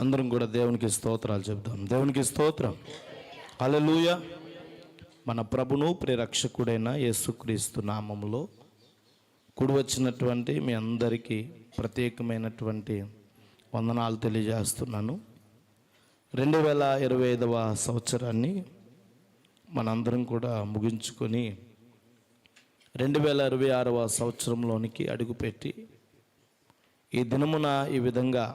అందరం కూడా దేవునికి స్తోత్రాలు చెప్దాం దేవునికి స్తోత్రం. అలలుయ మన ప్రభును ప్రిరక్షకుడైన యేసుక్రీస్తు నామంలో కుడి వచ్చినటువంటి మీ అందరికీ ప్రత్యేకమైనటువంటి వందనాలు తెలియజేస్తున్నాను. రెండు వేల ఇరవై ఐదవ సంవత్సరాన్ని మనందరం కూడా ముగించుకొని రెండు వేల ఇరవై ఆరవ సంవత్సరంలోనికి అడుగుపెట్టి ఈ దినమున ఈ విధంగా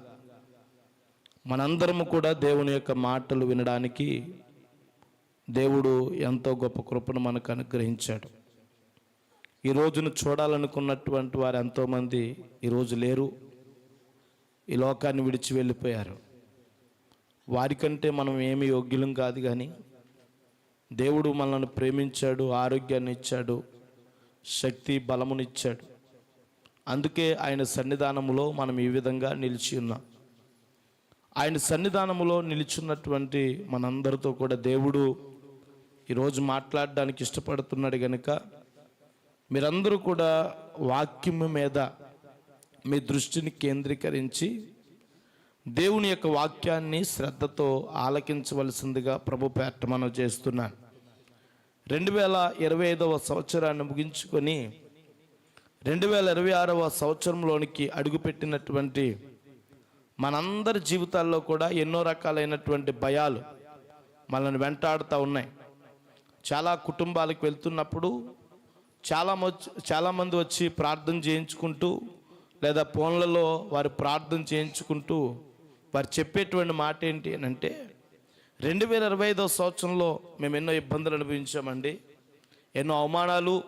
మనందరము కూడా దేవుని యొక్క మాటలు వినడానికి దేవుడు ఎంతో గొప్ప కృపను మనకు అనుగ్రహించాడు. ఈ రోజును చూడాలనుకున్నటువంటి వారు ఎంతోమంది ఈరోజు లేరు. ఈ లోకాన్ని విడిచి వెళ్ళిపోయారు. వారికంటే మనం ఏమి యోగ్యులం కాదు కానీ దేవుడు మనల్ని ప్రేమించాడు ఆరోగ్యాన్ని ఇచ్చాడు శక్తి బలమునిచ్చాడు అందుకే ఆయన సన్నిధానములో మనం ఈ విధంగా నిలిచి ఉన్నాం. ఆయన సన్నిధానములో నిలుచున్నటువంటి మనందరితో కూడా దేవుడు ఈరోజు మాట్లాడడానికి ఇష్టపడుతున్నాడు కనుక మీరందరూ కూడా వాక్యం మీద మీ దృష్టిని కేంద్రీకరించి దేవుని యొక్క వాక్యాన్ని శ్రద్ధతో ఆలకించవలసిందిగా ప్రభు ప్రార్థన చేస్తున్నాను. రెండు వేల ఇరవై ఐదవ సంవత్సరాన్ని ముగించుకొని రెండు వేల ఇరవై ఆరవ సంవత్సరంలోనికి అడుగుపెట్టినటువంటి మనందరి జీవితాల్లో కూడా ఎన్నో రకాలైనటువంటి భయాలు మనల్ని వెంటాడుతూ ఉన్నాయి. చాలా కుటుంబాలకు వెళ్తున్నప్పుడు చాలా చాలామంది వచ్చి ప్రార్థన చేయించుకుంటూ లేదా ఫోన్లలో వారు ప్రార్థన చేయించుకుంటూ వారు చెప్పేటువంటి మాట ఏంటి అని అంటే రెండు వేల ఇరవై ఐదో సంవత్సరంలో మేము ఎన్నో ఇబ్బందులు అనుభవించామండి. ఎన్నో అవమానాలు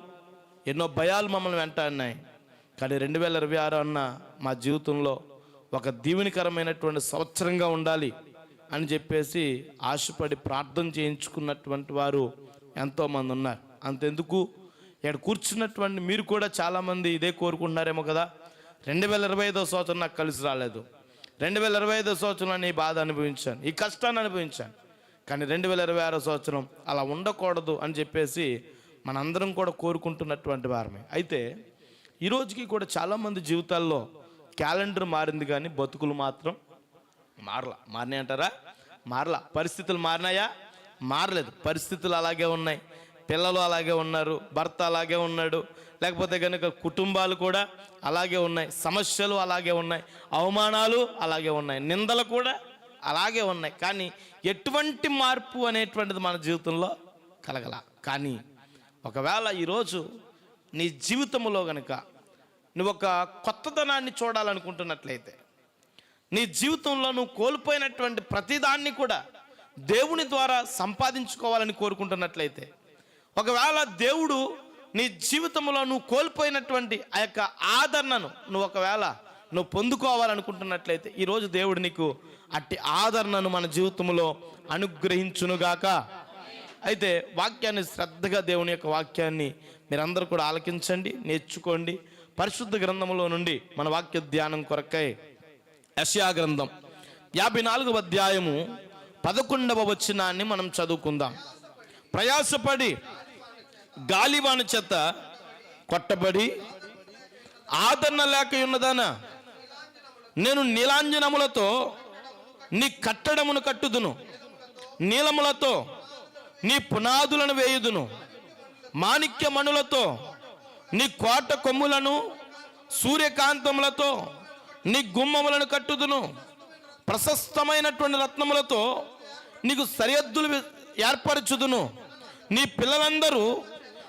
ఎన్నో భయాలు మమ్మల్ని వెంటాడినాయి. కానీ రెండు వేల ఇరవై ఆరు అన్న మా జీవితంలో ఒక దీవెనికరమైనటువంటి సంవత్సరంగా ఉండాలి అని చెప్పేసి ఆశపడి ప్రార్థన చేయించుకున్నటువంటి వారు ఎంతోమంది ఉన్నారు. అంతెందుకు? ఇక్కడ కూర్చున్నటువంటి మీరు కూడా చాలామంది ఇదే కోరుకుంటున్నారేమో కదా? రెండు వేల ఇరవై ఐదో సంవత్సరం నాకు కలిసి రాలేదు. రెండు వేల ఇరవై ఐదో సంవత్సరం నేను ఈ బాధ అనుభవించాను. ఈ కష్టాన్ని అనుభవించాను. కానీ రెండు వేల ఇరవై ఆరో సంవత్సరం అలా ఉండకూడదు అని చెప్పేసి మనందరం కూడా కోరుకుంటున్నటువంటి వారమే. అయితే ఈ రోజుకి కూడా చాలామంది జీవితాల్లో క్యాలెండర్ మారింది కానీ బతుకులు మాత్రం మారలా. మారినాయి అంటారా? మారలా. పరిస్థితులు మారినాయా? మారలేదు. పరిస్థితులు అలాగే ఉన్నాయి. పిల్లలు అలాగే ఉన్నారు. భర్త అలాగే ఉన్నాడు. లేకపోతే కనుక కుటుంబాలు కూడా అలాగే ఉన్నాయి. సమస్యలు అలాగే ఉన్నాయి. అవమానాలు అలాగే ఉన్నాయి. నిందలు కూడా అలాగే ఉన్నాయి. కానీ ఎటువంటి మార్పు అనేటువంటిది మన జీవితంలో కలగల. కానీ ఒకవేళ ఈరోజు నీ జీవితంలో కనుక నువ్వు ఒక కొత్తదనాన్ని చూడాలనుకుంటున్నట్లయితే నీ జీవితంలో నువ్వు కోల్పోయినటువంటి ప్రతిదాన్ని కూడా దేవుని ద్వారా సంపాదించుకోవాలని కోరుకుంటున్నట్లయితే ఒకవేళ దేవుడు నీ జీవితంలో నువ్వు కోల్పోయినటువంటి ఆ యొక్క ఆదరణను నువ్వు ఒకవేళ నువ్వు పొందుకోవాలనుకుంటున్నట్లయితే ఈరోజు దేవుడు నీకు అట్టి ఆదరణను మన జీవితంలో అనుగ్రహించునుగాక. అయితే వాక్యాన్ని శ్రద్ధగా దేవుని యొక్క వాక్యాన్ని మీరందరూ కూడా ఆలకించండి నేర్చుకోండి. పరిశుద్ధ గ్రంథంలో నుండి మన వాక్య ధ్యానం కొరకై యశయా గ్రంథం. యాభై నాలుగవ అధ్యాయము పదకొండవ వచనాన్ని మనం చదువుకుందాం. ప్రయాసపడి గాలివాన చేత కొట్టబడి ఆదరణ లేక ఉన్నదానా నేను నీలాంజనములతో నీ కట్టడమును కట్టుదును. నీలములతో నీ పునాదులను వేయుదును. మాణిక్యమణులతో నీ కోట కొమ్ములను సూర్యకాంతములతో నీ గుమ్మములను కట్టుదును. ప్రశస్తమైనటువంటి రత్నములతో నీకు సరిహద్దులు ఏర్పరచుదును. నీ పిల్లలందరూ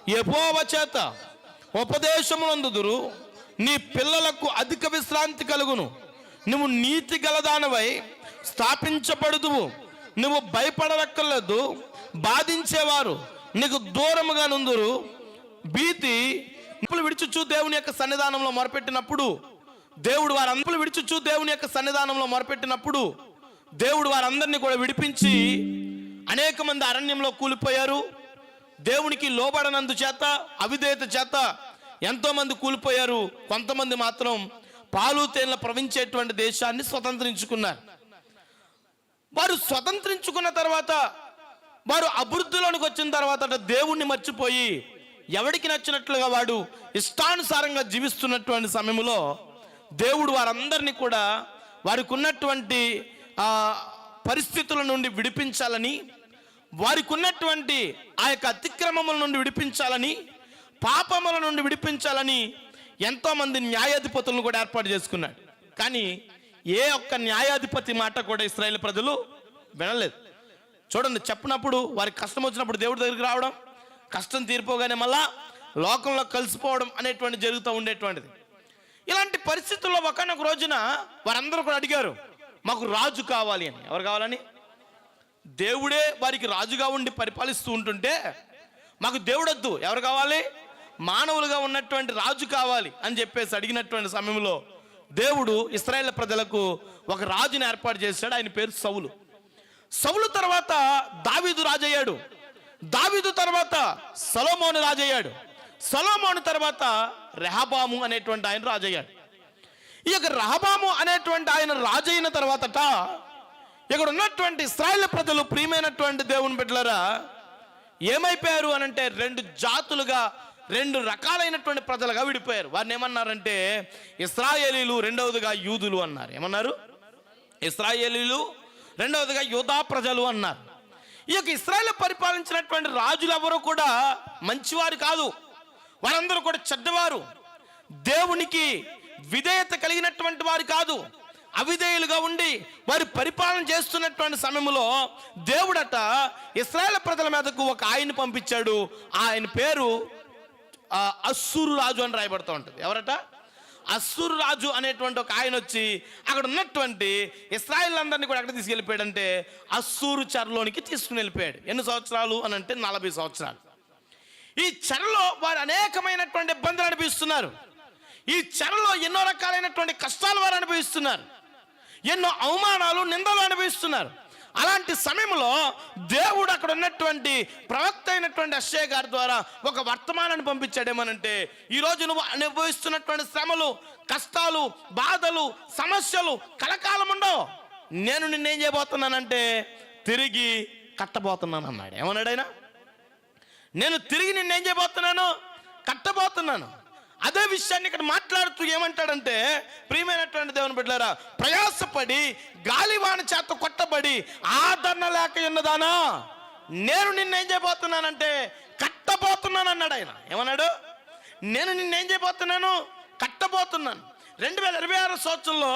ఎపోవ చేత ఉపదేశమునందుదురు. నీ పిల్లలకు అధిక విశ్రాంతి కలుగును. నువ్వు నీతి గలదానవై స్థాపించబడుదువు. నువ్వు భయపడరక్కర్లేదు బాధించేవారు నీకు దూరముగా నుందురు భీతి నిప్పులు విడిచుచు దేవుని యొక్క సన్నిధానంలో మొరపెట్టినప్పుడు దేవుడు వారి అంపులు విడిచుచు దేవుని యొక్క సన్నిధానంలో మొరపెట్టినప్పుడు దేవుడు వారందరినీ కూడా విడిపించి అనేక మంది అరణ్యంలో కూలిపోయారు. దేవునికి లోబడనందు చేత అవిధేయత చేత ఎంతో మంది కూలిపోయారు. కొంతమంది మాత్రం పాలు తేనెల ప్రవహించేటువంటి దేశాన్ని స్వతంత్రించుకున్నారు. వారు స్వతంత్రించుకున్న తర్వాత వారు అభివృద్ధిలోనికి వచ్చిన తర్వాత దేవుణ్ణి మర్చిపోయి ఎవడికి నచ్చినట్లుగా వాడు ఇష్టానుసారంగా జీవిస్తున్నటువంటి సమయంలో దేవుడు వారందరినీ కూడా వారికి ఉన్నటువంటి పరిస్థితుల నుండి విడిపించాలని వారికి ఉన్నటువంటి ఆ యొక్క అతిక్రమముల నుండి విడిపించాలని పాపముల నుండి విడిపించాలని ఎంతోమంది న్యాయాధిపతులను కూడా ఏర్పాటు చేసుకున్నాడు. కానీ ఏ ఒక్క న్యాయాధిపతి మాట కూడా ఇస్రాయేల్ ప్రజలు వినలేదు. చూడండి చెప్పినప్పుడు వారికి కష్టం వచ్చినప్పుడు దేవుడి దగ్గరికి రావడం కష్టం తీరిపోగానే మళ్ళా లోకంలో కలిసిపోవడం అనేటువంటి జరుగుతూ ఉండేటువంటిది. ఇలాంటి పరిస్థితుల్లో ఒకనొక రోజున వారందరూ కూడా అడిగారు మాకు రాజు కావాలి అని. ఎవరు కావాలని? దేవుడే వారికి రాజుగా ఉండి పరిపాలిస్తూ ఉంటుంటే మాకు దేవుడొద్దు. ఎవరు కావాలి? మానవులుగా ఉన్నటువంటి రాజు కావాలి అని చెప్పేసి అడిగినటువంటి సమయంలో దేవుడు ఇస్రాయేల్ ప్రజలకు ఒక రాజుని ఏర్పాటు చేశాడు. ఆయన పేరు సౌలు. సౌలు తర్వాత దావీదు రాజయ్యాడు. దావిదు తర్వాత సలోమోను రాజయ్యాడు. సలోమోను తర్వాత రెహబాము అనేటువంటి ఆయన రాజయ్యాడు. ఈ యొక్క రహబాము అనేటువంటి ఆయన రాజైన తర్వాతట ఇక్కడ ఉన్నటువంటి ఇస్రాయల్ ప్రజలు ప్రియమైనటువంటి దేవుని బిడ్డలరా ఏమైపోయారు అనంటే రెండు జాతులుగా రెండు రకాలైనటువంటి ప్రజలుగా విడిపోయారు. వారిని ఏమన్నారంటే ఇస్రాయేలీలు రెండవదిగా యూదులు అన్నారు. ఏమన్నారు? ఇస్రాయేలీలు రెండవదిగా యూదా ప్రజలు అన్నారు. ఈ యొక్క ఇస్రాయల్ పరిపాలించినటువంటి రాజులు ఎవరు కూడా మంచివారు కాదు. వారందరూ కూడా చెడ్డవారు. దేవునికి విధేయత కలిగినటువంటి వారు కాదు. అవిధేయులుగా ఉండి వారి పరిపాలన చేస్తున్నటువంటి సమయంలో దేవుడట ఇస్రాయేల్ ప్రజల మీదకు ఒక ఆయన పంపించాడు. ఆయన పేరు అస్సూరు రాజు అని రాయబడుతూ ఉంటుంది. ఎవరట? అస్సురు రాజు అనేటువంటి ఒక ఆయన వచ్చి అక్కడ ఉన్నటువంటి ఇస్రాయిల్ అందరినీ కూడా ఎక్కడ తీసుకెళ్ళిపోయాడంటే అస్సూరు చెరలోనికి తీసుకుని వెళ్ళిపోయాడు. ఎన్ని సంవత్సరాలు అని అంటే నలభై సంవత్సరాలు. ఈ చెరలో వారు అనేకమైనటువంటి ఇబ్బందులు అనిపిస్తున్నారు ఈ చెరలో ఎన్నో రకాలైనటువంటి కష్టాలు వారు అనుభవిస్తున్నారు. ఎన్నో అవమానాలు నిందలు అనుభవిస్తున్నారు. అలాంటి సమయంలో దేవుడు అక్కడ ఉన్నటువంటి ప్రవక్త అయినటువంటి అక్షయ గారి ద్వారా ఒక వర్తమానాన్ని పంపించాడేమనంటే ఈరోజు నువ్వు అనుభవిస్తున్నటువంటి శ్రమలు కష్టాలు బాధలు సమస్యలు కలకాలం ఉండవు. నేను నిన్నేం చేయబోతున్నానంటే తిరిగి కట్టబోతున్నాను అన్నాడు ఏమన్నాడు ఆయన? నేను తిరిగి నిన్నేం చేయబోతున్నాను? కట్టబోతున్నాను. అదే విషయాన్ని ఇక్కడ మాట్లాడుతూ ఏమంటాడంటే ప్రియమైనటువంటి దేవుని బిడ్డారా ప్రయాసపడి గాలివాన చేత కొట్టబడి ఆదరణ లేక ఉన్నదానా? నేను నిన్నేం చేయబోతున్నానంటే కట్టబోతున్నాను అన్నాడు ఆయన. ఏమన్నాడు? నేను నిన్నేం చేయబోతున్నాను? కట్టబోతున్నాను. రెండు వేల ఇరవై ఆరు సంవత్సరంలో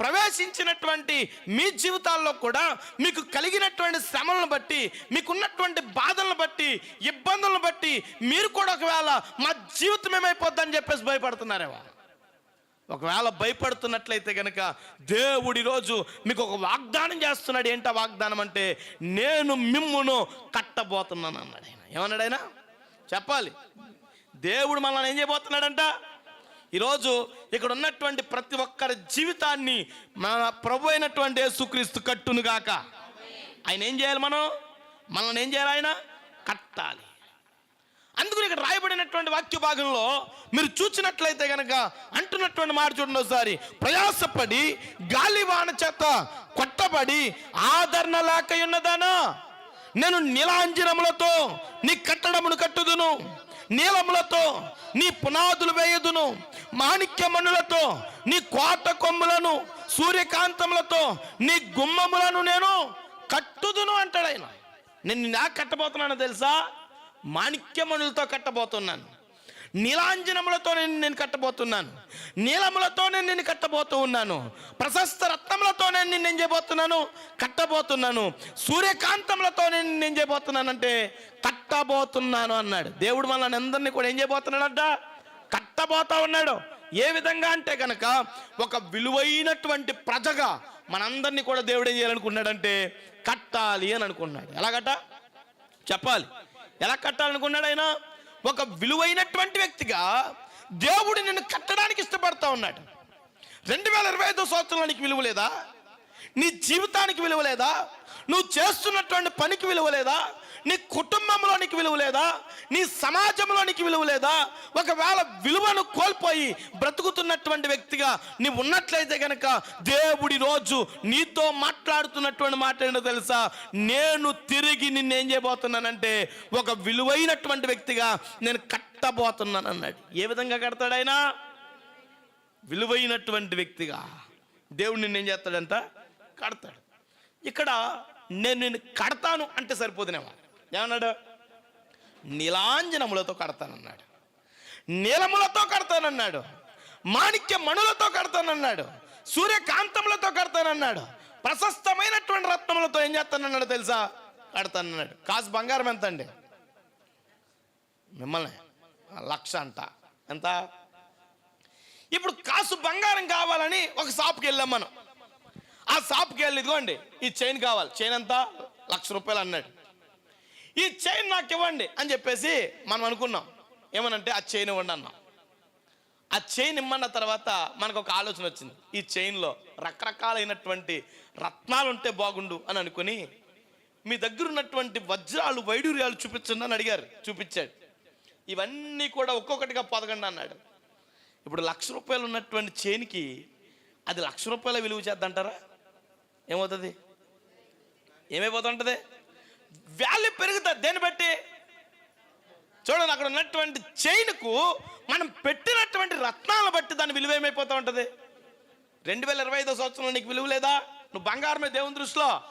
ప్రవేశించినటువంటి మీ జీవితాల్లో కూడా మీకు కలిగినటువంటి శ్రమలను బట్టి మీకున్నటువంటి బాధలను బట్టి ఇబ్బందులను బట్టి మీరు కూడా ఒకవేళ మా జీవితం ఏమైపోద్దని చెప్పేసి భయపడుతున్నారేవా ఒకవేళ భయపడుతున్నట్లయితే కనుక దేవుడు ఈరోజు మీకు ఒక వాగ్దానం చేస్తున్నాడు. ఏంటా వాగ్దానం అంటే నేను మిమ్మును కట్టబోతున్నాను అన్నాడు ఆయన. ఏమన్నాడు ఆయన? చెప్పాలి. దేవుడు మనల్ని ఏం చేయబోతున్నాడంట? ఈరోజు ఇక్కడ ఉన్నటువంటి ప్రతి ఒక్కరి జీవితాన్ని మన ప్రభు అయినటువంటి యేసుక్రీస్తు కట్టును గాక. ఆయన ఏం చేయాలి మనం? మనల్ని ఏం చేయాలి ఆయన? కట్టాలి. అందుకని ఇక్కడ రాయబడినటువంటి వాక్య భాగంలో మీరు చూసినట్లయితే కనుక అంటున్నటువంటి మాట చూడండి ఒకసారి. ప్రయాసపడి గాలివాన చేత కొట్టబడి ఆదరణ లేక ఉన్నదానా? నేను నీలాంజనములతో నీ కట్టడమును కట్టుదును. నీలములతో నీ పునాదులు వేయుదును. మాణిక్యమణులతో నీ కోట కొమ్ములను సూర్యకాంతములతో నీ గుమ్మములను నేను కట్టుదును అంటాడు ఆయన. నేను నా కట్టబోతున్నాను తెలుసా? మాణిక్యమణులతో కట్టబోతున్నాను. నీలాంజనములతో నేను నేను కట్టబోతున్నాను. నీలములతో నేను నిన్ను కట్టబోతూ ఉన్నాను. ప్రశస్త రత్నములతో నేను నిన్ను ఏం చేయబోతున్నాను? కట్టబోతున్నాను. సూర్యకాంతములతో నేను నేను చేయబోతున్నానంటే కట్టబోతున్నాను అన్నాడు. దేవుడు మనల్ని అందరినీ కూడా ఏం చేయబోతున్నాడంట? కట్టబోతా ఉన్నాడు. ఏ విధంగా అంటే కనుక ఒక విలువైనటువంటి ప్రజగా మనందరినీ కూడా దేవుడు ఏం చేయాలనుకున్నాడంటే కట్టాలి అని అనుకున్నాడు ఎలాగట? చెప్పాలి. ఎలా కట్టాలనుకున్నాడు ఆయన? ఒక విలువైనటువంటి వ్యక్తిగా దేవుడు నిన్ను కట్టడానికి ఇష్టపడతా ఉన్నాడు. రెండు వేల ఇరవై ఐదో సంవత్సరంలో నీకు విలువ లేదా? నీ జీవితానికి విలువ లేదా? నువ్వు చేస్తున్నటువంటి పనికి విలువ లేదా? నీ కుటుంబంలో నీకు విలువ లేదా? నీ సమాజంలో నీకు విలువ లేదా? ఒకవేళ విలువను కోల్పోయి బ్రతుకుతున్నటువంటి వ్యక్తిగా నీవు ఉన్నట్లయితే గనక దేవుడి రోజు నీతో మాట్లాడుతున్నటువంటి మాట ఏంటో తెలుసా? నేను తిరిగి నిన్నేం చేయబోతున్నానంటే ఒక విలువైనటువంటి వ్యక్తిగా నేను కట్టబోతున్నాను అన్నాడు ఏ విధంగా కడతాడు ఆయన విలువైనటువంటి వ్యక్తిగా. దేవుడు నిన్నేం చేస్తాడంట? కడతాడు. ఇక్కడ నేను నిన్ను కడతాను అంటే సరిపోదునేమో ఏమన్నాడు? నీలాంజనములతో కడతానన్నాడు. నీలములతో కడతానన్నాడు. మాణిక్య మణులతో కడతానన్నాడు. సూర్యకాంతములతో కడతానన్నాడు. ప్రశస్తమైనటువంటి రత్నములతో ఏం చేస్తానన్నాడు తెలుసా? కడతానన్నాడు. కాసు బంగారం ఎంత అండి మిమ్మల్ని లక్ష అంట. ఎంత? ఇప్పుడు కాసు బంగారం కావాలని ఒక షాప్కి వెళ్ళాం మనం. ఆ షాప్కి వెళ్ళి ఇదిగోండి ఈ చైన్ కావాలి. చైన్ ఎంత? లక్ష రూపాయలు అన్నాడు. ఈ చైన్ నాకు ఇవ్వండి అని చెప్పేసి మనం అనుకున్నాం. ఏమనంటే ఆ చైన్ ఇవ్వండి అన్నాం. ఆ చైన్ ఇమ్మన్న తర్వాత మనకు ఒక ఆలోచన వచ్చింది. ఈ చైన్లో రకరకాలైనటువంటి రత్నాలు ఉంటే బాగుండు అని అనుకుని మీ దగ్గర ఉన్నటువంటి వజ్రాలు వైడూర్యాలు చూపించండి అని అడిగారు. చూపించాడు. ఇవన్నీ కూడా ఒక్కొక్కటిగా పొదగండి అన్నాడు. ఇప్పుడు లక్ష రూపాయలు ఉన్నటువంటి చైన్కి అది లక్ష రూపాయల విలువ చేద్దంటారా? ఏమవుతుంది? ఏమైపోతుంటుంది? వాల్యూ పెరుగుతుంది. దేన్ని బట్టి? చూడండి అక్కడ ఉన్నటువంటి చైన్కు మనం పెట్టినటువంటి రత్నాలను బట్టి దాని విలువ ఏమైపోతూ ఉంటుంది? రెండు వేల ఇరవై ఐదో సంవత్సరంలో నీకు విలువ లేదా? నువ్వు బంగారమే దేవుని దృష్టిలో.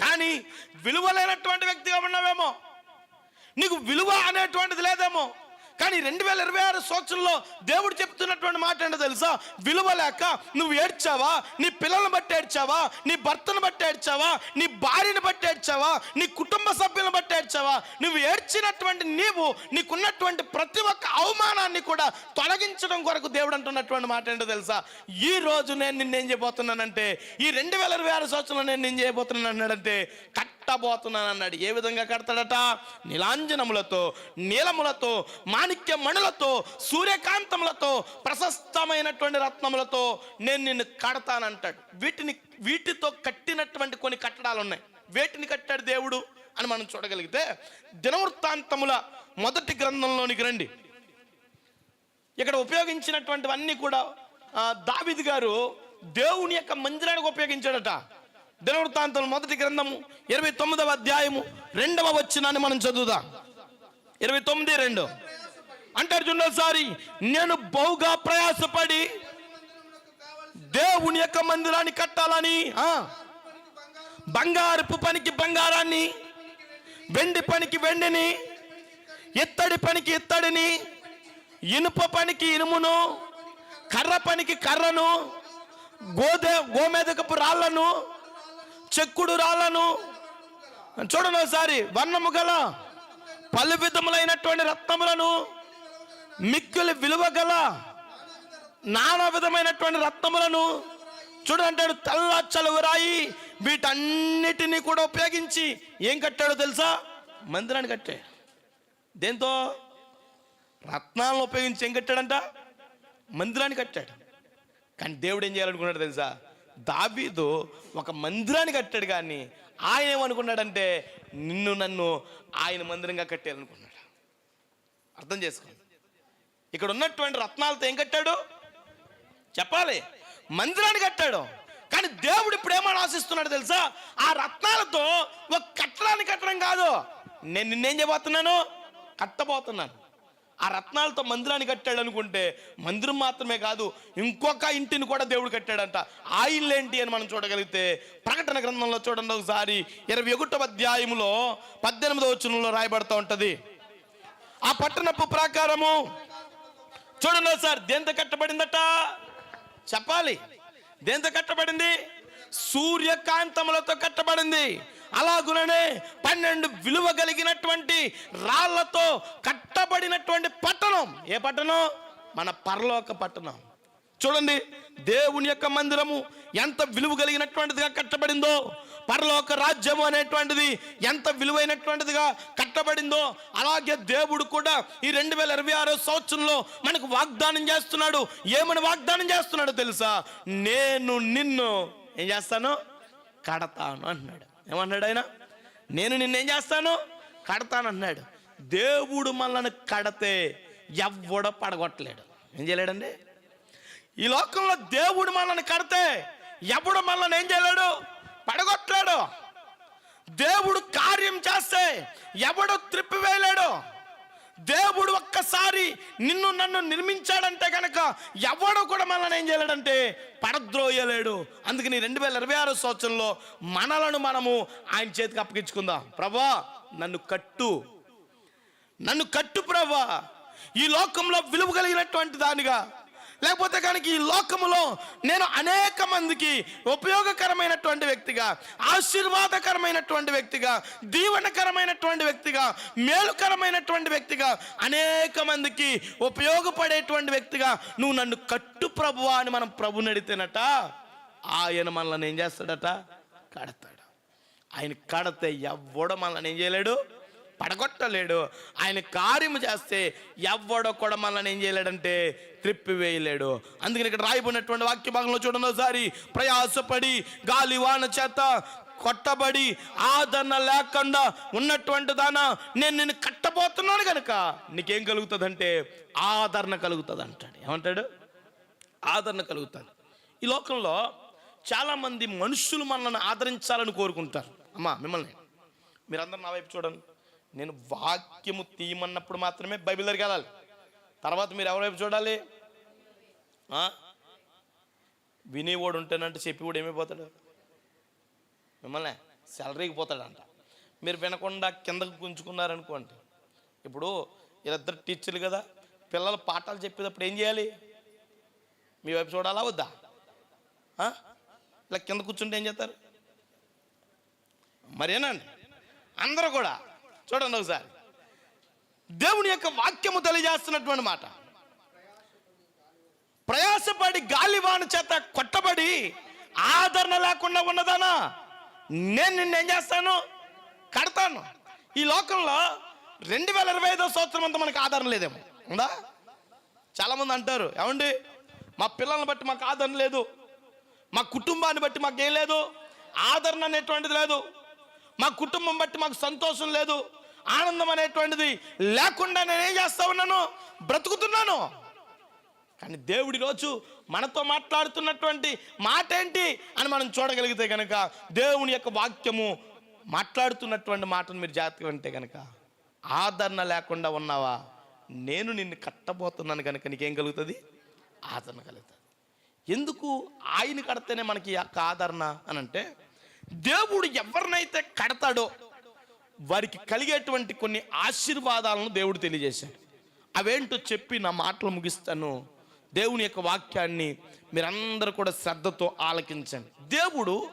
కానీ విలువ లేనటువంటి వ్యక్తిగా ఉన్నావేమో? నీకు విలువ అనేటువంటిది లేదేమో? కానీ రెండు వేల ఇరవై ఆరు సంవత్సరంలో దేవుడు చెప్తున్నటువంటి మాట ఏంటో తెలుసా? విలువ లేక నువ్వు ఏడ్చావా? నీ పిల్లల్ని బట్టి ఏడ్చావా? నీ భర్తను బట్టి ఏడ్చావా? నీ భార్యను బట్టి ఏడ్చావా? నీ కుటుంబ సభ్యులను బట్టి ఏడ్చావా? నువ్వు ఏడ్చినటువంటి నీవు నీకున్నటువంటి ప్రతి ఒక్క అవమానాన్ని కూడా తొలగించడం కొరకు దేవుడు అంటున్నటువంటి మాట ఏంటో తెలుసా? ఈ రోజు నేను నిన్నేం చేయబోతున్నానంటే ఈ రెండు వేల ఇరవై ఆరు సంవత్సరంలో నేను నేను చేయబోతున్నాను అన్నాడంటే కట్ కట్టబోతున్నాను అన్నాడు ఏ విధంగా కడతాడట? నీలాంజనములతో నీలములతో మాణిక్య మణులతో సూర్యకాంతములతో ప్రశస్తమైనటువంటి రత్నములతో నేను నిన్ను కడతానంటాడు. వీటిని వీటితో కట్టినటువంటి కొన్ని కట్టడాలు ఉన్నాయి వేటిని కట్టాడు దేవుడు అని మనం చూడగలిగితే దినవృత్తాంతముల మొదటి గ్రంథంలోనికి రండి. ఇక్కడ ఉపయోగించినటువంటివన్నీ కూడా దావిద్ గారు దేవుని యొక్క మందిరానికి ఉపయోగించాడట. దినవృత్తాంతం మొదటి గ్రంథము ఇరవై తొమ్మిదవ అధ్యాయము రెండవ వచ్చినాన్ని మనం చదువుదాం. ఇరవై తొమ్మిది రెండు. అంటారు చూడండి నేను బహుగా ప్రయాసపడి దేవుని యొక్క మందిరాన్ని కట్టాలని బంగారపు పనికి బంగారాన్ని వెండి పనికి వెండిని ఇత్తడి పనికి ఇత్తడిని ఇనుప పనికి ఇనుమును కర్ర పనికి కర్రను గోదే గోమేదకపు రాళ్ళను చెక్కుడు రాళ్ళను చూడండి ఒకసారి వర్ణము గల పలు విధములైనటువంటి రత్నములను మిక్కులు విలువ గల నానా విధమైనటువంటి రత్నములను చూడంటాడు తెల్ల చలువరాయి వీటన్నిటిని కూడా ఉపయోగించి ఏం కట్టాడో తెలుసా? మందిరాన్ని కట్టాడు దేంతో? రత్నాలను ఉపయోగించి ఏం కట్టాడంట? మందిరాన్ని కట్టాడు. కానీ దేవుడు ఏం చేయాలనుకున్నాడు తెలుసా? దావీదు ఒక మందిరాన్ని కట్టాడు కానీ ఆయన ఏమనుకున్నాడంటే నిన్ను నన్ను ఆయన మందిరంగా కట్టాలనుకున్నాడు అర్థం చేసుకోండి. ఇక్కడ ఉన్నటువంటి రత్నాలతో ఏం కట్టాడు? చెప్పాలి. మందిరాన్ని కట్టాడు. కానీ దేవుడు ఇప్పుడు ఏమని ఆశిస్తున్నాడు తెలుసా? ఆ రత్నాలతో ఒక కట్టడాన్ని కట్టడం కాదు. నేను నిన్నేం చేయబోతున్నాను? కట్టబోతున్నాను. ఆ రత్నాలతో మందిరాన్ని కట్టాడు అనుకుంటే మందిరం మాత్రమే కాదు ఇంకొక ఇంటిని కూడా దేవుడు కట్టాడంట. ఆ ఇల్లు ఏంటి అని మనం చూడగలిగితే ప్రకటన గ్రంథంలో చూడండి ఒకసారి. ఇరవై ఒకటవ అధ్యాయములో పద్దెనిమిదవ వచనంలో రాయబడుతూ ఉంటుంది. ఆ పట్టణపు ప్రాకారము చూడండి సార్ దేంతో కట్టబడిందట? చెప్పాలి. దేంతో కట్టబడింది? సూర్యకాంతములతో కట్టబడింది. అలాగుననే పన్నెండు విలువ కలిగినటువంటి రాళ్ళతో కట్టబడినటువంటి పట్టణం. ఏ పట్టణం? మన పరలోక పట్టణం. చూడండి దేవుని యొక్క మందిరము ఎంత విలువ కలిగినటువంటిదిగా కట్టబడిందో పరలోక రాజ్యము అనేటువంటిది ఎంత విలువైనటువంటిదిగా కట్టబడిందో అలాగే దేవుడు కూడా ఈ రెండు వేల ఇరవై ఆరో సంవత్సరంలో మనకు వాగ్దానం చేస్తున్నాడు. ఏమని వాగ్దానం చేస్తున్నాడు తెలుసా? నేను నిన్ను ఏం చేస్తాను? కడతాను అన్నాడు. ఏమన్నాడు ఆయన? నేను నిన్నేం చేస్తాను? కడతానన్నాడు. దేవుడు మనల్ని కడితే ఎవ్వడ పడగొట్టలేడు. ఏం చేయలేడండి? ఈ లోకంలో దేవుడు మనల్ని కడితే ఎవడు మనల్ని ఏం చేయలేడు? పడగొట్టలేడు. దేవుడు కార్యం చేస్తే ఎవడు త్రిప్పివేయలేడు. దేవుడు ఒక్కసారి నిన్ను నన్ను నిర్మించాడంటే కనుక ఎవడు కూడా మనల్ని ఏం చేయలేడంటే పడద్రోయలేడు. అందుకని రెండు వేల ఇరవై ఆరు సంవత్సరంలో మనలను మనము ఆయన చేతికి అప్పగించుకుందాం. ప్రభా నన్ను కట్టు. నన్ను కట్టు ప్రభా. ఈ లోకంలో విలువ కలిగినటువంటి దానిగా లేకపోతే కనుక ఈ లోకములో నేను అనేక మందికి ఉపయోగకరమైనటువంటి వ్యక్తిగా ఆశీర్వాదకరమైనటువంటి వ్యక్తిగా దీవనకరమైనటువంటి వ్యక్తిగా మేలుకరమైనటువంటి వ్యక్తిగా అనేక మందికి ఉపయోగపడేటువంటి వ్యక్తిగా నువ్వు నన్ను కట్టు ప్రభువా అని మనం ప్రభుని అడితేనట ఆయన మనల్ని ఏం చేస్తాడట? కడతాడు. ఆయన కడితే ఎవ్వడు మనల్ని ఏం చేయలేడు? పడగొట్టలేడు. ఆయన కార్యము చేస్తే ఎవ్వడో కూడా మనల్ని ఏం చేయలేడంటే త్రిప్పివేయలేడు. అందుకని ఇక్కడ రాయబడినటువంటి వాక్య భాగంలో చూడండి ఒకసారి. ప్రయాసపడి గాలి వాన చేత కొట్టబడి ఆదరణ లేకుండా ఉన్నటువంటి దాన నేను నిన్ను కట్టబోతున్నాను కనుక నీకేం కలుగుతుందంటే ఆదరణ కలుగుతుంది అంటాడు. ఏమంటాడు? ఆదరణ కలుగుతుంది. ఈ లోకంలో చాలామంది మనుషులు మనల్ని ఆదరించాలని కోరుకుంటారు. అమ్మా మిమ్మల్ని. మీరందరూ నా వైపు చూడండి. నేను వాక్యము తీయమన్నప్పుడు మాత్రమే బైబిల్ దగ్గరికి వెళ్ళాలి. తర్వాత మీరు ఎవరి వైపు చూడాలి? వినేవాడు ఉంటానంటే చెప్పేవాడు ఏమైపోతాడు? మిమ్మల్ని శాలరీకి పోతాడంట. మీరు వినకుండా కిందకు గుంజుకున్నారనుకోండి. ఇప్పుడు వీళ్ళిద్దరు టీచర్లు కదా పిల్లలు పాఠాలు చెప్పేటప్పుడు ఏం చేయాలి? మీ వైపు చూడాలా వద్దా? ఇలా కింద కూర్చుంటే ఏం చేస్తారు? మరేనండి? అందరూ కూడా చూడండి ఒకసారి. దేవుని యొక్క వాక్యము తెలియజేస్తున్నటువంటి మాట. ప్రయాసపడి గాలివాన చేత కొట్టబడి ఆదరణ లేకుండా ఉన్నదానా? నేను నిన్నేం చేస్తాను? కడతాను. ఈ లోకంలో రెండు వేల ఇరవై ఐదో సంవత్సరం అంతా మనకు ఆదరణ లేదేమో. ఉందా? చాలామంది అంటారు ఏమండి మా పిల్లల్ని బట్టి మాకు ఆదరణ లేదు. మా కుటుంబాన్ని బట్టి మాకేం లేదు. ఆదరణ అనేటువంటిది లేదు. మా కుటుంబం బట్టి మాకు సంతోషం లేదు. ఆనందం అనేటువంటిది లేకుండా నేనేం చేస్తా ఉన్నాను? బ్రతుకుతున్నాను. కానీ దేవుడి రోజు మనతో మాట్లాడుతున్నటువంటి మాట ఏంటి అని మనం చూడగలిగితే కనుక దేవుని యొక్క వాక్యము మాట్లాడుతున్నటువంటి మాటను మీరు జాగ్రత్తగా ఉంటే కనుక ఆదరణ లేకుండా ఉన్నావా? నేను నిన్ను కట్టబోతున్నాను కనుక నీకేం కలుగుతుంది? ఆదరణ కలుగుతుంది. ఎందుకు ఆయన కడితేనే మనకి యొక్క ఆదరణ అని అంటే దేవుడు ఎవరినైతే కడతాడో వారికి కలిగేటువంటి కొన్ని ఆశీర్వాదాలను దేవుడు తెలియజేశాడు. అవేంటో చెప్పి నా మాటలు ముగిస్తాను. దేవుని యొక్క వాక్యాన్ని మీరందరూ కూడా శ్రద్ధతో ఆలకించండి. దేవుడు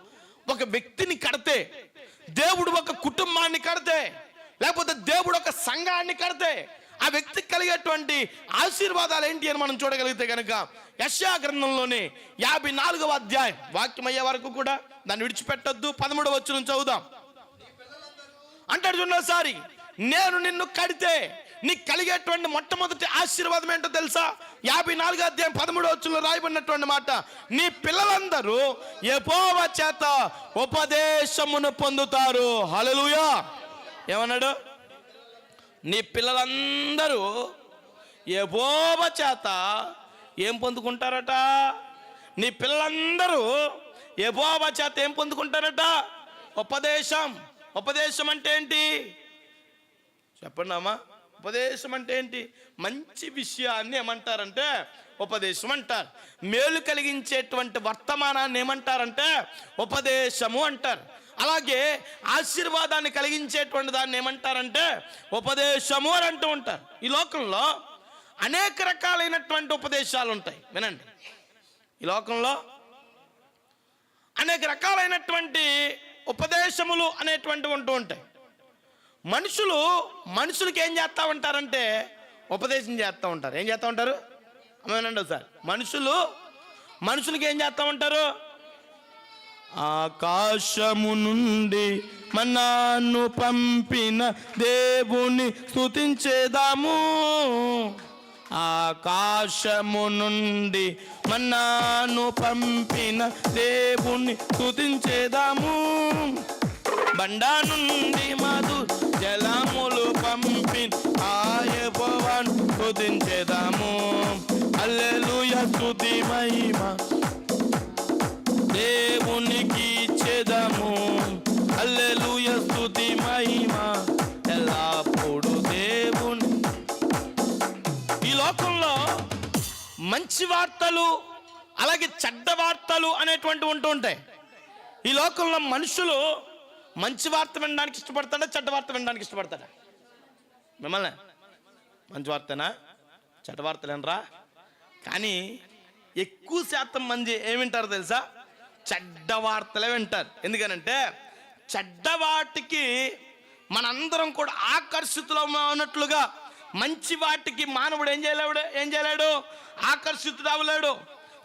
ఒక వ్యక్తిని కడితే దేవుడు ఒక కుటుంబాన్ని కడితే లేకపోతే దేవుడు ఒక సంఘాన్ని కడితే ఆ వ్యక్తికి కలిగేటువంటి ఆశీర్వాదాలు ఏంటి అని మనం చూడగలిగితే కనుక యశా గ్రంథంలోనే యాభై నాలుగవ అధ్యాయం వాక్యం అయ్యే వరకు కూడా దాన్ని విడిచిపెట్టొద్దు. పదమూడవ వచ్చిన చదువుదాం. అంటాడు చూడసారి నేను నిన్ను కడితే నీకు కలిగేటువంటి మొట్టమొదటి ఆశీర్వాదం ఏంటో తెలుసా? యాభై నాలుగు అధ్యాయం పదమూడు వచ్చులో రాయబడినటువంటి మాట. నీ పిల్లలందరూ ఎపోవ చేత ఉపదేశమును పొందుతారు. హలలుయా ఏమన్నాడు? నీ పిల్లలందరూ ఎబోవ చేత ఏం పొందుకుంటారట? నీ పిల్లలందరూ ఎపోవ చేత ఏం పొందుకుంటారట? ఉపదేశం. ఉపదేశం అంటే ఏంటి? చెప్పండి అమ్మా ఉపదేశం అంటే ఏంటి? మంచి విషయాన్ని ఏమంటారంటే ఉపదేశం అంటారు. మేలు కలిగించేటువంటి వర్తమానాన్ని ఏమంటారంటే ఉపదేశము అంటారు. అలాగే ఆశీర్వాదాన్ని కలిగించేటువంటి దాన్ని ఏమంటారంటే ఉపదేశము అని అంటూ ఉంటారు. ఈ లోకంలో అనేక రకాలైనటువంటి ఉపదేశాలు ఉంటాయి. వినండి. ఈ లోకంలో అనేక రకాలైనటువంటి ఉపదేశములు అనేటువంటి ఉంటూ ఉంటాయి. మనుషులు మనుషులకి ఏం చేస్తూ ఉంటారంటే ఉపదేశం చేస్తూ ఉంటారు. ఏం చేస్తూ ఉంటారు? అమ్మేనండి సార్ మనుషులు మనుషులకి ఏం చేస్తూ ఉంటారు? ఆకాశము నుండి మన్నాను పంపిన దేవుని స్థుతించేదాము ఆకాశము నుండి మన్నాను పంపిన దేవుని స్థుతించేదాము బండా నుండి మధు జలములు పంపిన ఆయపవన్ స్థుతించేదాము అల్లెలుయ స్థుతి మహిమ. దేవునికి చెదము అల్లెలుయ స్థుతి మహిమా. మంచి వార్తలు అలాగే చెడ్డ వార్తలు అనేటువంటి ఉంటూ ఉంటాయి. ఈ లోకంలో మనుషులు మంచి వార్త వినడానికి ఇష్టపడతాడా చెడ్డ వార్త వినడానికి ఇష్టపడతాడా? మిమ్మల్ని మంచి వార్తనా? చెడ్డ వార్తలేనరా కానీ ఎక్కువ శాతం మంది ఏమింటారు తెలుసా? చెడ్డ వార్తలే వింటారు. ఎందుకనంటే చెడ్డ వాటికి మనందరం కూడా ఆకర్షితులమైనట్లుగా మంచి వాటికి మానవుడు ఏం చేయలేడు? ఏం చేయలేడు? ఆకర్షితుడు అవ్వలేడు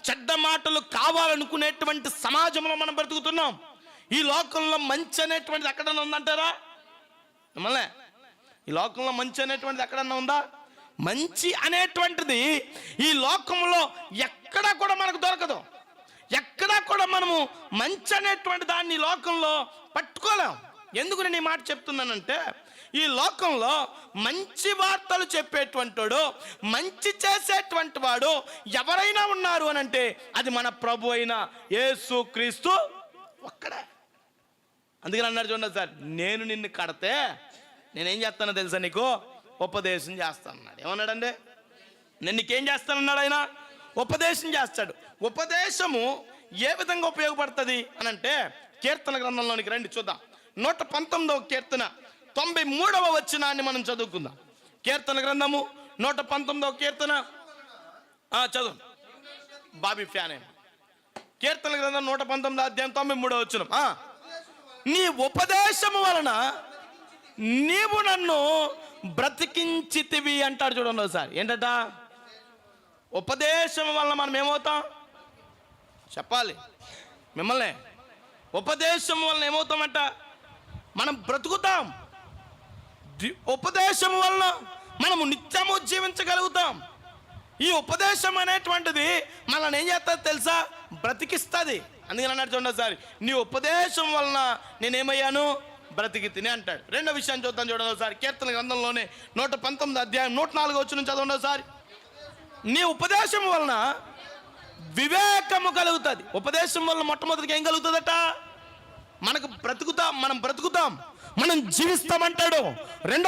చెడ్డ మాటలు కావాలనుకునేటువంటి సమాజంలో మనం బ్రతుకుతున్నాం. ఈ లోకంలో మంచి అనేటువంటిది ఎక్కడన్నా ఉందంటారా? మిమ్మల్ని ఈ లోకంలో మంచి అనేటువంటిది ఎక్కడన్నా ఉందా? మంచి అనేటువంటిది ఈ లోకంలో ఎక్కడా కూడా మనకు దొరకదు. ఎక్కడా కూడా మనము మంచి అనేటువంటి దాన్ని లోకంలో పట్టుకోలేం. ఎందుకు నేను ఈ మాట చెప్తున్నానంటే ఈ లోకంలో మంచి వార్తలు చెప్పేటువంటి వాడు మంచి చేసేటువంటి వాడు ఎవరైనా ఉన్నారు అని అంటే అది మన ప్రభు అయిన యేసు క్రీస్తు ఒక్కడే. అందుకని అన్నాడు చూడండి సార్ నేను నిన్ను కడితే నేనేం చేస్తానో తెలుసా నీకు? ఉపదేశం చేస్తాను అన్నాడు ఏమన్నాడండి? నేను నీకేం చేస్తానన్నాడు ఆయన? ఉపదేశం చేస్తాడు. ఉపదేశము ఏ విధంగా ఉపయోగపడుతుంది అని అంటే కీర్తన గ్రంథంలోనికి రండి చూద్దాం. నూట పంతొమ్మిదవ కీర్తన. తొంభై మూడవ వచ్చినాన్ని మనం చదువుకుందాం. కీర్తన గ్రంథము నూట పంతొమ్మిదవ కీర్తన. చదువు. బాబీ ఫ్యాన్ కీర్తన గ్రంథం నూట పంతొమ్మిది అధ్యాయం తొంభై మూడవ వచ్చిన నీ ఉపదేశము వలన నీవు నన్ను బ్రతికించితివి అంటాడు చూడండి ఒకసారి. ఏంటట? ఉపదేశం వలన మనం ఏమవుతాం? చెప్పాలి. మిమ్మల్ని. ఉపదేశం వలన ఏమవుతామంట? మనం బ్రతుకుతాం. ఉపదేశం వలన మనము నిత్యము జీవించగలుగుతాం. ఈ ఉపదేశం అనేటువంటిది మనల్ని ఏం చేస్తుంది తెలుసా? బ్రతికిస్తుంది. అందుకని అన్నాడు చూడండి సార్ నీ ఉపదేశం వలన నేనేమయ్యాను? బ్రతికి తిని అంటాడు. రెండో విషయాన్ని చూద్దాం చూడండి ఒకసారి. కీర్తన గ్రంథంలోనే నూట పంతొమ్మిది అధ్యాయం నూట నాలుగు వచ్చిన చదవండి ఒకసారి. నీ ఉపదేశం వలన వివేకము కలుగుతుంది. ఉపదేశం వలన మొట్టమొదటిగా ఏం కలుగుతుందట? మనకు బ్రతుకుతాం మనం బ్రతుకుతాం. మనం జీవిస్తామంటాడు. రెండో